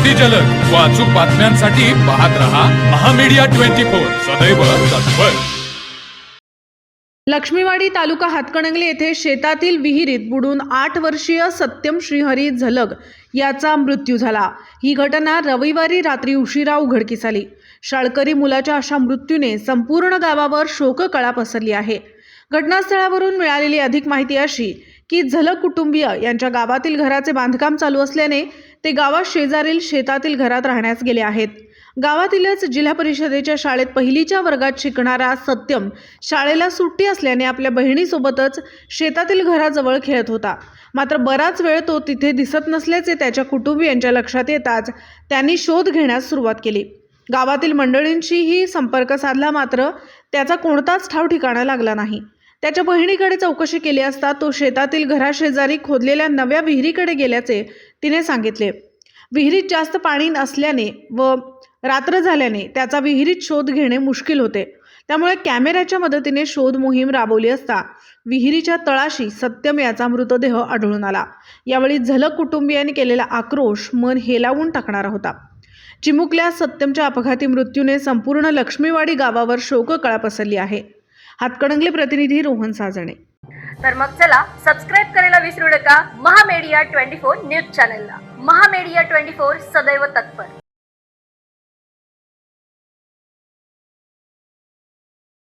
अगदी जलद. व अचूक बातम्यांसाठी पाहत रहा महामीडिया ट्वेंटी फोर. सदैव तत्पर. लक्ष्मीवाडी तालुका हातकणंगले येथे शेतातील विहिरीत बुडून आठ वर्षीय सत्यम श्रीहरी झलग याचा मृत्यू झाला. ही घटना रविवारी रात्री उशिरा उघडकीस आली. शाळकरी मुलाच्या अशा मृत्यूने संपूर्ण गावावर शोककळा पसरली आहे. घटनास्थळावरून मिळालेली अधिक माहिती अशी की झलक कुटुंबीय यांच्या गावातील घराचे बांधकाम चालू असल्याने ते गावात शेजारील शेतातील घरात राहण्यास गेले आहेत. गावातीलच जिल्हा परिषदेच्या शाळेत पहिलीच्या वर्गात शिकणारा सत्यम शाळेला सुट्टी असल्याने आपल्या बहिणीसोबतच शेतातील घराजवळ खेळत होता. मात्र बराच वेळ तो तिथे दिसत नसल्याचे त्याच्या कुटुंबियांच्या लक्षात येताच त्यांनी शोध घेण्यास सुरुवात केली. गावातील मंडळींशीही संपर्क साधला मात्र त्याचा कोणताच ठाव ठिकाणा लागला नाही. त्याच्या बहिणीकडे चौकशी केली असता तो शेतातील घराशेजारी खोदलेल्या नव्या विहिरीकडे गेल्याचे तिने सांगितले. विहिरीत जास्त पाणी असल्याने व रात्र झाल्याने त्याचा विहिरीत शोध घेणे मुश्किल होते. त्यामुळे कॅमेऱ्याच्या मदतीने शोध मोहीम राबवली असता विहिरीच्या तळाशी सत्यम याचा मृतदेह आढळून आला. यावेळी झलक कुटुंबियांनी केलेला आक्रोश मन हेलावून टाकणारा होता. चिमुकल्या सत्यमच्या अपघाती मृत्यूने संपूर्ण लक्ष्मीवाडी गावावर शोककळा पसरली आहे. हातकणंगले प्रतिनिधी रोहन साजणे. तर मग चला सबस्क्राईब करायला विसरू नका. महामेडिया ट्वेंटी फोर न्यूज चॅनलला. महामेडिया ट्वेंटी फोर सदैव तत्पर.